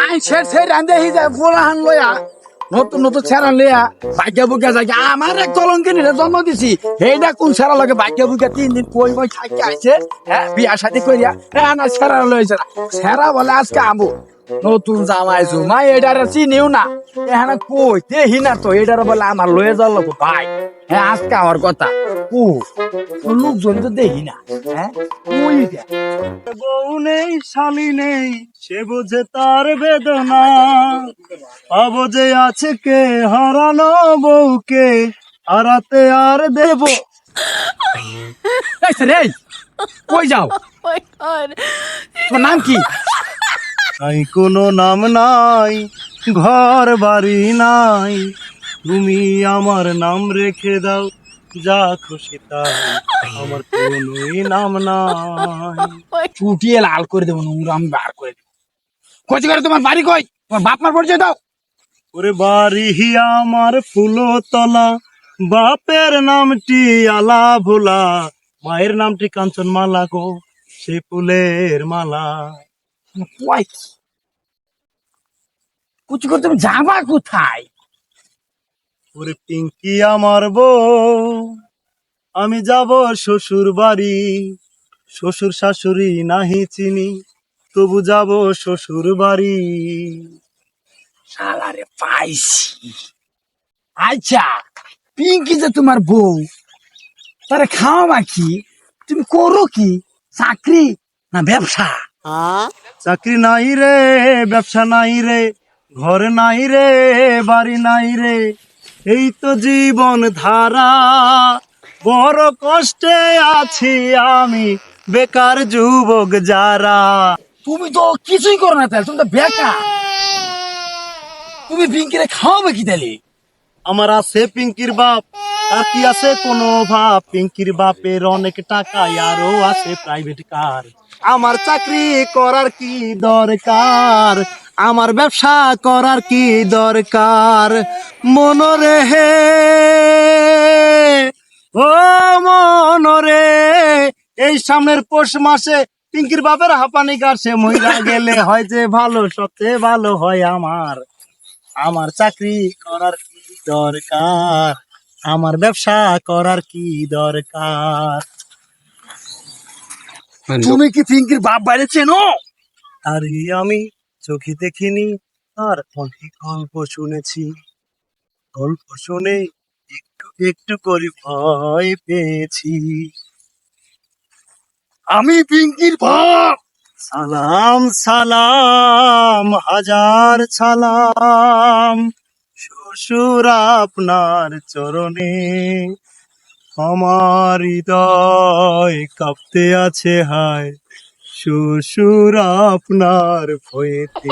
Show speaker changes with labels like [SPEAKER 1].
[SPEAKER 1] I, ছেড় ছেড় রান্দে হি যায় বোলা হান লয়া। নতুন নতুন ছেড়া লয়া, ভাগ্য বুকা যায়। আমার এক কলঙ্কিনী জন্ম দিছি। এইটা কোন ছেড়া লাগে? ভাগ্য বুকা তিন দিন কই কই থাকি আইছে হ্যাঁ বিয়া শাদি করিয়া হ্যাঁ না ছেড়া লয়েছে ছেড়া বলে আজকে আমু। নতুন জামাই জুমাই এটার চিনিও না। এখানে কই? দেহি না তো এটার বলে আমার লয়ে যাওয়ার লোক ভাই হ্যাঁ আজকে আমার কথা। কু লোকজন তো দেখি না। হ্যাঁ?
[SPEAKER 2] বউ নেই শালি নেই সে বোঝে তার বেদনা। অবজে আছে কে হারানো বউকে হারাতে আর দেব।
[SPEAKER 1] কই যাও. তোমার নাম কি?
[SPEAKER 2] নাই কোনো নাম নাই ঘর বাড়ি নাই। তুমি আমার নাম রেখে দাও যা খুশি তাই। আমার কোনোই নাম নাই।
[SPEAKER 1] ফুটিয়ে লাল করে দেবো নোংরা আমি বার করে দেবো। কচি করে তোমার বাড়ি কই? তোমার বাপ মার পরিচয় দাও।
[SPEAKER 2] ওরে বাড়ি আমার ফুলতলা বাপের নামটি আলা ভোলা। মায়ের নামটি কাঞ্চন মালা গো সে ফুলের মালা।
[SPEAKER 1] কুচি করে তুমি যাবা কোথায়?
[SPEAKER 2] ওরে পিঙ্কি আমার বউ আমি যাব শ্বশুর বাড়ি। শ্বশুর শাশুড়ি নাহি চিনি তবু যাব শ্বশুর বাড়ি।
[SPEAKER 1] শালারে পাইছি। আচ্ছা পিঙ্কি যে তোমার বউ তারে খাওয়া কি? তুমি করো কি? চাকরি না ব্যবসা?
[SPEAKER 2] চাকরি নাই রে ব্যবসা নাই রে ঘর নাই রে বাড়ি নাই রে। এই তো জীবন ধারা বড় কষ্টে আছি আমি বেকার যুবক যারা।
[SPEAKER 1] তুমি তো কিছুই করো না তাহলে তুমি তো বেকা তুমি পিঙ্কিরে খাওয়াবে কি তাহলে?
[SPEAKER 2] আমার আছে পিঙ্কির বাপ আর কি আছে কোনো ভাব পিঙ্কির বাপের অনেক টাকা আরও আছে প্রাইভেট কার আমার চাকরি করার কি দরকার? আমার ব্যবসা করার কি দরকার? মনরে হে, ও মনরে, এই সামনের পৌষ মাসে পিঙ্কির বাপের হাঁপানি কাটছে, মহিলা গেলে হয় যে ভালো সবচেয়ে ভালো হয় আমার। আমার চাকরি করার কি দরকার? আমার ব্যবসা করার কি দরকার?
[SPEAKER 1] তুমি কি পিঙ্কির বাপ বাইরে চেনো
[SPEAKER 2] আর আমি চোখে দেখিনি আর অনেক গল্প শুনেছি। গল্প শুনে একটু একটু করে ভয় পেয়েছি।
[SPEAKER 1] আমি পিঙ্কির বাপ
[SPEAKER 2] সালাম সালাম হাজার সালাম। শ্বশুর আপনার চরণে আমার হৃদয় কাঁপতে আছে হায়। শ্বশুর আপনার ভয়েতে।